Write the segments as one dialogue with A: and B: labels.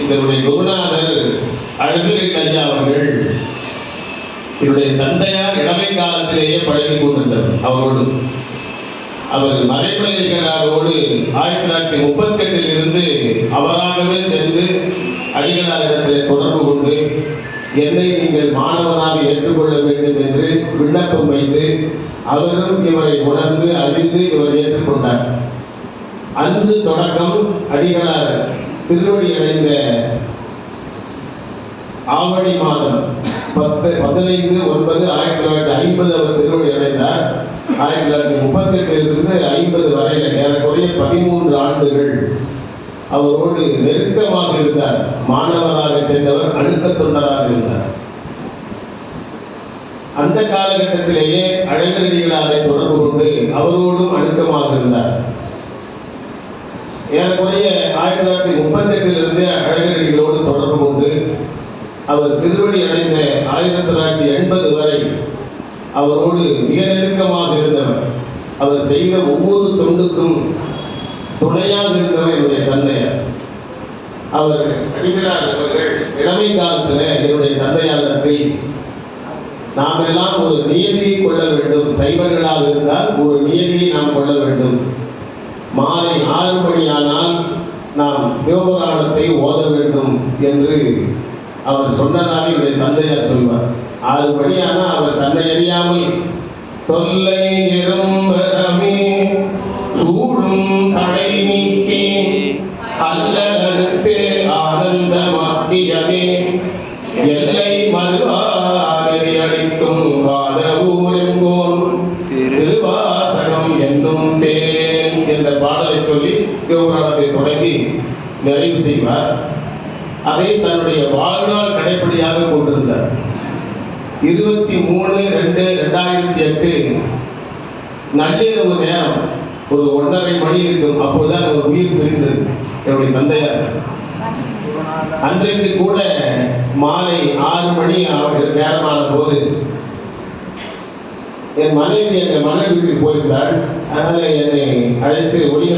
A: எங்களுடைய குருநாதர் அழகிரி ஐயா அவர்கள் என்னுடைய தந்தையார் இளமை காலத்திலேயே பழகி கொண்டிருந்தார் அவரோடு அவர் மறைமலைகளாரோடு ஆயிரத்தி தொள்ளாயிரத்தி முப்பத்தி எட்டில் இருந்து அவராகவே சென்று அடிகளாரிடத்தில் தொடர்பு கொண்டு என்னை நீங்கள் மாணவனாக ஏற்றுக்கொள்ள வேண்டும் என்று விண்ணப்பம் வைத்து அவரும் இவரை உணர்ந்து அறிந்து இவர் ஏற்றுக்கொண்டார். அன்று தொடக்கம் அடிகளார் திருவடி அடைந்த ஆவணி மாதம் பத்து பதினைந்து ஒன்பது ஆயிரத்தி தொள்ளாயிரத்தி ஐம்பது அவர் திருவடி அடைந்தார் ஆயிரத்தி தொள்ளாயிரத்தி முப்பத்தி எட்டிலிருந்து ஐம்பது வரையில ஏறக்குறைய பதிமூன்று ஆண்டுகள் அவரோடு நெருக்கமாக இருந்தார். மாணவராக சென்றவர் அழுத்த தொண்டராக இருந்தார். அந்த காலகட்டத்திலேயே அழகரடிகளாரை தொடர்பு கொண்டு அவரோடும் அழுத்தமாக இருந்தார். ஏறக்குறைய ஆயிரத்தி தொள்ளாயிரத்தி முப்பத்தி எட்டிலிருந்து அழகர்களோடு தொடர்பு கொண்டு அவர் திருவடி அடைந்த ஆயிரத்தி தொள்ளாயிரத்தி எண்பது வரை அவரோடு மிக நெருக்கமாக இருந்தவர். அவர் செய்த ஒவ்வொரு தொண்டுக்கும் துணையாக இருந்தவர் என்னுடைய தந்தையார். அவர் அடிகளார் அவர்கள் இளமை காலத்தில் என்னுடைய தந்தையாரிடத்தில் நாம் எல்லாம் ஒரு நியதியை கொள்ள வேண்டும். சைவர்களாக இருந்தால் ஒரு நியதியை நாம் கொள்ள வேண்டும். மாலை ஆறு மணியானால் நாம் சிவபுராணத்தை ஓத வேண்டும் என்று அவர் சொன்னதாக என்னுடைய தந்தையார் சொல்வார். ஆறு மணியானால் அவர் தன்னை அறியாமல் தொல்லை நிரம்பரமே சூடும் தடை நீக்கி அல்ல சிவபுராணத்தை தொடங்கி நிறைவு செய்வார். அதை தன்னுடைய வாழ்நாள் கடைப்படியாக கொண்டிருந்தார். இருபத்தி மூணு ரெண்டு ரெண்டாயிரத்தி எட்டு நள்ளிரவு நேரம் ஒரு ஒன்றரை மணி இருக்கும். அப்போதுதான் ஒரு உயிர் பிரிந்தது. என்னுடைய தந்தையார். அன்றைக்கு கூட மாலை ஆறு மணி அவர்கள் நேரமான போது என் மனைவி எங்கள் மனைவி வீட்டுக்கு போயிருந்தாள். அதனால் என்னை அழைத்து ஒளிய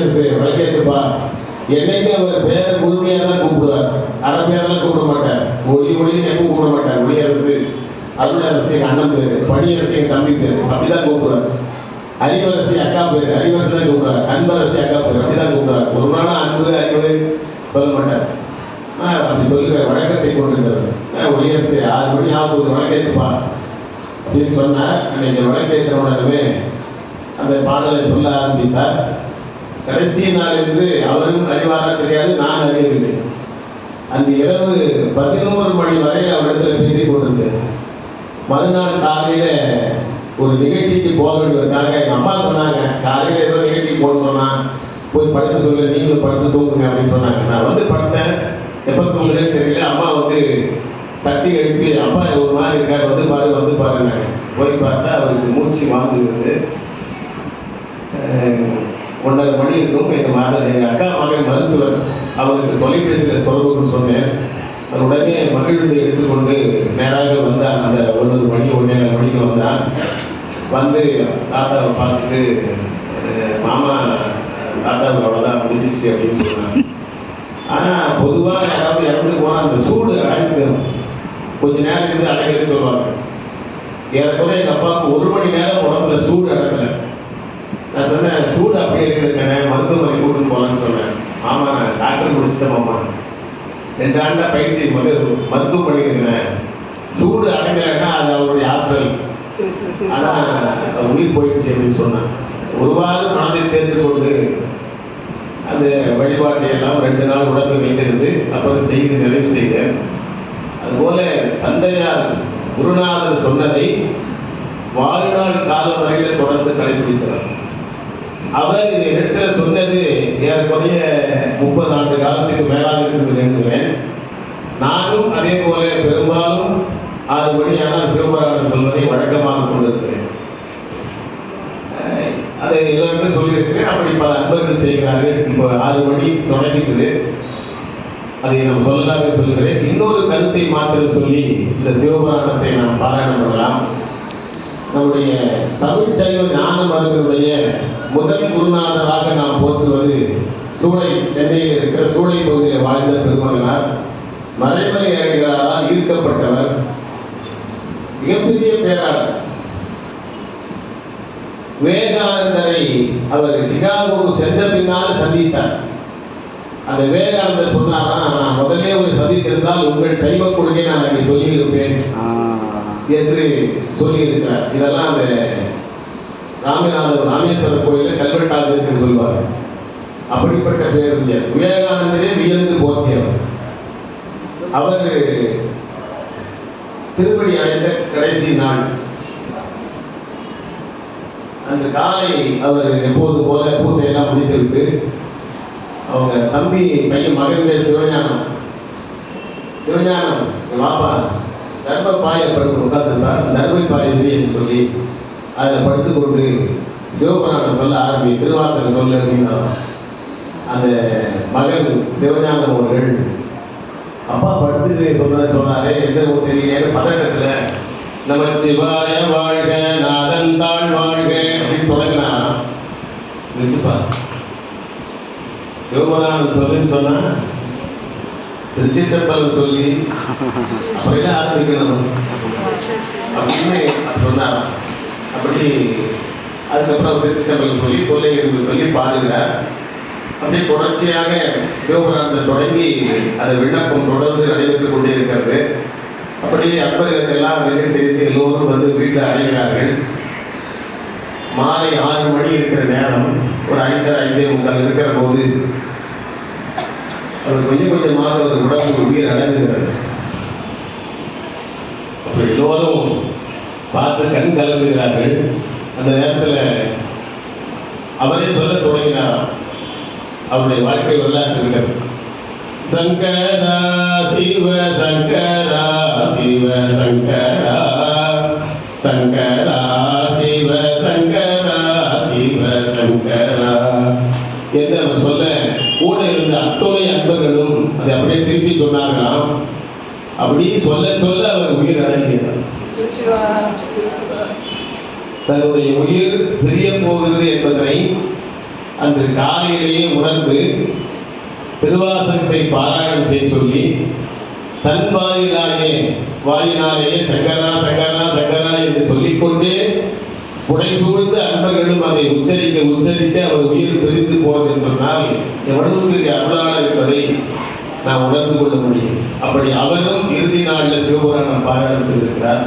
A: என்னைக்கு அவர் பேரை முழுமையாக தான் கூப்பிடுவார்? அரை பேரெல்லாம் கூப்பிட மாட்டார். ஒளி ஒளின்னு எப்பவும் கூப்பிட மாட்டார்? ஒளியரசு அருளரசு எங்கள் அண்ணன் பேர் பணியரசு எங்கள் தம்பி பேர் அப்படிதான் கூப்பிடுவார். அறிவரசி அக்கா பேர் அறிவரசி தான் கூப்பிடுவார். அன்பரசி அக்கா பேர் அப்படிதான் கூப்பிடுவார். ஒரு நாள் அன்பு அறிவு சொல்ல மாட்டார். ஆ, சொல்லி சார் வழக்கத்தை கொண்டிருந்தார் ஆ, ஒளியரசு ஆறு மணி ஆகுது வழக்கேற்றுப்பா அப்படின்னு சொன்னார். அன்னைக்கு வழக்கேற்ற உடனே அந்த பாடலை சொல்ல ஆரம்பித்தார். கடைசி நாள் என்று அவரும் அறிவாரா தெரியாது நான் அறியவில்லை. அந்த இரவு பதினோரு மணி வரை அவரிடத்தில் பேசி கொண்டிருந்தேன். மறுநாள் காலையில் ஒரு நிகழ்ச்சிக்கு போக வேண்டியதுக்காக எங்கள் அம்மா சொன்னாங்க. காலையில் ஏதோ நிகழ்ச்சிக்கு போக சொன்னான் போய் படுக்க சொல்லு நீங்களும் படுத்து தூங்குங்க அப்படின்னு சொன்னாங்க. நான் வந்து படுத்தேன். எப்போ தூங்குறேன்னு தெரியல. அம்மா வந்து தட்டி எழுப்பி அப்பா ஒரு மாதிரி இருக்கார். வந்து பாரு வந்து பாருங்க போய் பார்த்தா அவருக்கு மூச்சு வாங்குகிறது ஒன்றரை மணி இருக்கும் எங்கள் மகன் எங்கள் அக்கா மகன் மருத்துவர் அவருக்கு தொலைபேசியில் தொடர்புன்னு சொன்னேன் உடனே மகிழ்ந்து எடுத்துக்கொண்டு நேராக வந்தான். அந்த ஒன்பது மணி ஒன்றே மணிக்கு வந்தான். வந்து தாத்தாவை பார்த்துட்டு மாமா தாத்தாவுக்கு அவ்வளோதான் முடிஞ்சிச்சு அப்படின்னு சொன்னாங்க. ஆனால் பொதுவாக யாராவது இறந்து போனால் அந்த சூடு அடைஞ்சிடும் கொஞ்ச நேரம் இருந்து அடைக்கிறேன்னு சொல்லுவாங்க. ஏறக்குறைய எங்கள் அப்பாவுக்கு ஒரு மணி நேரம் உடம்புல சூடு அடக்கலை நான் சொன்னேன் சூடு அப்படியே இருக்குதுங்கண்ணே மருத்துவமனை கூட்டிட்டு போகலான்னு சொன்னேன். ஆமா நான் டாக்டர் முடிச்சிட்டேன் மாமா. ரெண்டு ஆண்டா பயிற்சி மட்டும் மருத்துவம் பண்ணிக்கிறேன் சூடு அடங்கலைன்னா அது அவருடைய ஆற்றல். ஆனா அவர் உயிர் போயிடுச்சு அப்படின்னு சொன்னான் ஒருவாறு மனதை தேர்ந்து கொண்டு அந்த வழிபாட்டை எல்லாம் ரெண்டு நாள் உடம்பு வைத்திருந்து அப்புறம் செய்து நிறைவு செய்தேன். அதுபோல தந்தையார் குருநாதர் சொன்னதை வாழ்நாள் காலம் வரையில் தொடர்ந்து கடைபிடித்தார் அவர் இதை இடத்துல சொன்னது ஏறக்குறைய முப்பது ஆண்டு காலத்துக்கு மேலாக இருக்குது என்கிறேன் நானும் அதே போல பெரும்பாலும் ஆறு மணி ஆனால் சொல்வதை வழக்கமாக கொண்டிருக்கிறேன். அதை எல்லாருமே சொல்லியிருக்கிறேன். அப்படி பல அன்பர்கள் செய்கிறார்கள். இப்போ ஆறு மணி தொடங்கிக்குது. அதை நாம் சொல்லலாக சொல்கிறேன். இன்னொரு கருத்தை மாத்திரம் சொல்லி இந்த சிவபுராணத்தை நாம் பாராயணம் பண்ணலாம். நம்முடைய தமிழ் சைவ ஞான மரபினுடைய முதல் குருநாதராக நாம் போற்றுவது சூளை சென்னையில் இருக்கிற சூளை பகுதியில் வாழ்ந்த பெருமகனார் மறைமலை அடிகளாரால் ஈர்க்கப்பட்டவர் மிகப்பெரிய பேராளர். விவேகானந்தரை அவர் சிகாகோ சென்ற பின்னால் சந்தித்தார். அந்த விவேகானந்தர் சொன்னாரா நான் முதலே ஒரு சந்தித்திருந்தால் உங்கள் சைவ கொள்கை நான் அங்கே சொல்லியிருப்பேன். என்று சொல்லியிருக்கிறார். இதெல்லாம் அந்த ராமநாதர் ராமேஸ்வரர் கோயிலில் கல்வெட்டாக இருக்குன்னு சொல்லுவார் அப்படிப்பட்ட பேரறிஞர் விவேகானந்தரே வியந்து போற்றியவர். அவர் திருப்பதி அடைந்த கடைசி நாள். அன்று காலை அவர் எப்போது போல பூசையெல்லாம் முடித்துவிட்டு அவங்க தம்பி பையன் மகன் பேர் சிவஞானம். சிவஞானம் வாப்பா. தர்ம பாயை படுத்து உட்காந்துருந்தார் நர்மை பாயை என்று சொல்லி அதில் படுத்துக்கொண்டு சிவபுராணம் சொல்ல ஆரம்பி திருவாசகம் சொல்ல அப்படின்னா அந்த மகள் சிவஞான அவர்கள் அப்பா படுத்து சொன்ன சொன்னாரே எந்த ஊர் தெரியல பதட்டத்துல. நம்ம சிவாய வாழ்க நாதன் தாழ் வாழ்க அப்படின்னு தொடங்கினா நிறுத்துப்பா சிவபுராணம் சொல்லுன்னு சொன்னா திருச்சித்தப்பல் சொல்லி அப்படிலாம் ஆரம்பிக்கணும் அப்படின்னு சொன்னார். அப்படி அதுக்கப்புறம் திருச்சித்தப்பல் சொல்லி தொல்லை இருந்து சொல்லி பாடுகிறார். அப்படி தொடர்ச்சியாக சிவபுராணத்தை தொடங்கி அந்த விண்ணப்பம் தொடர்ந்து நடைபெற்றுக் கொண்டே இருக்கிறது. அப்படி அன்பர்கள் எல்லாம் வெளியே தெரிந்து எல்லோரும் வந்து வீட்டில் அடைகிறார்கள். மாலை ஆறு மணி இருக்கிற நேரம் ஒரு ஐந்தரை ஐந்தே முக்கால் இருக்கிற போது அவர் கொஞ்சம் கொஞ்சமாக அவர் உடம்பு உயிர் அடைந்துகிறது அப்ப எல்லோரும் பார்த்து கண் கலந்துகிறார்கள் அந்த நேரத்தில் அவரே சொல்ல தொடங்கினார் அவருடைய வாழ்க்கை வரலாற்று இருக்கிறது சங்கரா சிவ சங்கரா சிவ சங்கரா சங்கர திருப்பி சொன்னார்களாம் அப்படி சொல்ல சொல்ல அவர் உயிர் அடங்கினார் தன்னுடைய உயிர் பிரிய போகிறது என்பதனை அன்று காலையிலேயே உணர்ந்து திருவாசகத்தை பாராயணம் செய்ய சொல்லி தன் வாயினாலே வாயினாலேயே சங்கரா சங்கரா சங்கரா என்று சொல்லிக்கொண்டே உடை சூழ்ந்து அன்பர்களும் அதை உச்சரிக்க உச்சரிக்க அவர் உயிர் பிரிந்து போறது சொன்னால் எவ்வளவு பெரிய அருளாளர் என்பதை நாம் உணர்ந்து கொள்ள முடியும். அப்படி அவரும் இறுதி நாளில் சிவபுராணம் பாராயணம் செய்திருக்கிறார்.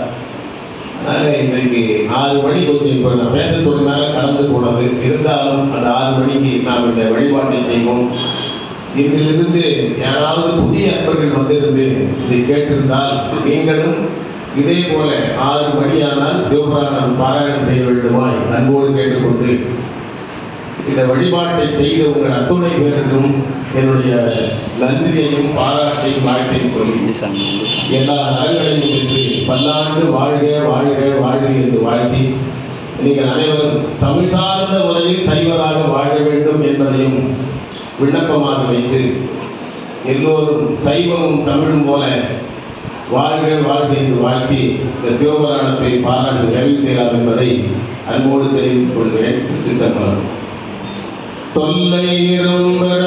A: அதனால் இன்றைக்கு ஆறு மணி கொஞ்சம் இப்போ நான் பேச தொடங்கினால கலந்து போனது. இருந்தாலும் அந்த ஆறு மணிக்கு நாம் இந்த வழிபாட்டை செய்வோம். இதிலிருந்து யாராவது புதிய அன்பர்கள் வந்திருந்து இதை கேட்டிருந்தால் நீங்களும் இதே போல ஆறு மணியானால் சிவபுராணம் பாராயணம் செய்ய வேண்டுமாய் அன்போடு கேட்டுக்கொண்டு இந்த வழிபாட்டை செய்த உங்கள் அத்துணை பேருக்கும் என்னுடைய நன்றியையும் பாராட்டையும் வாழ்த்தையும் சொல்லி எல்லா நலன்களையும் பெற்று பல்லாண்டு வாழ்க வாழ்க வாழ்க என்று வாழ்த்தி நீங்கள் அனைவரும் தமிழ் சார்ந்த முறையில் சைவராக வாழ வேண்டும் என்பதையும் விண்ணப்பமாக வைத்து எல்லோரும் சைவமும் தமிழும் போல வாழ்க வாழ்க என்று வாழ்த்தி இந்த சிவபுராணத்தை பாராட்டு நிறைவு செய்யலாம் என்பதை அன்போடு தெரிவித்துக் கொள்கிறேன். சித்தப்பலம் தொல்லை ரொம்ப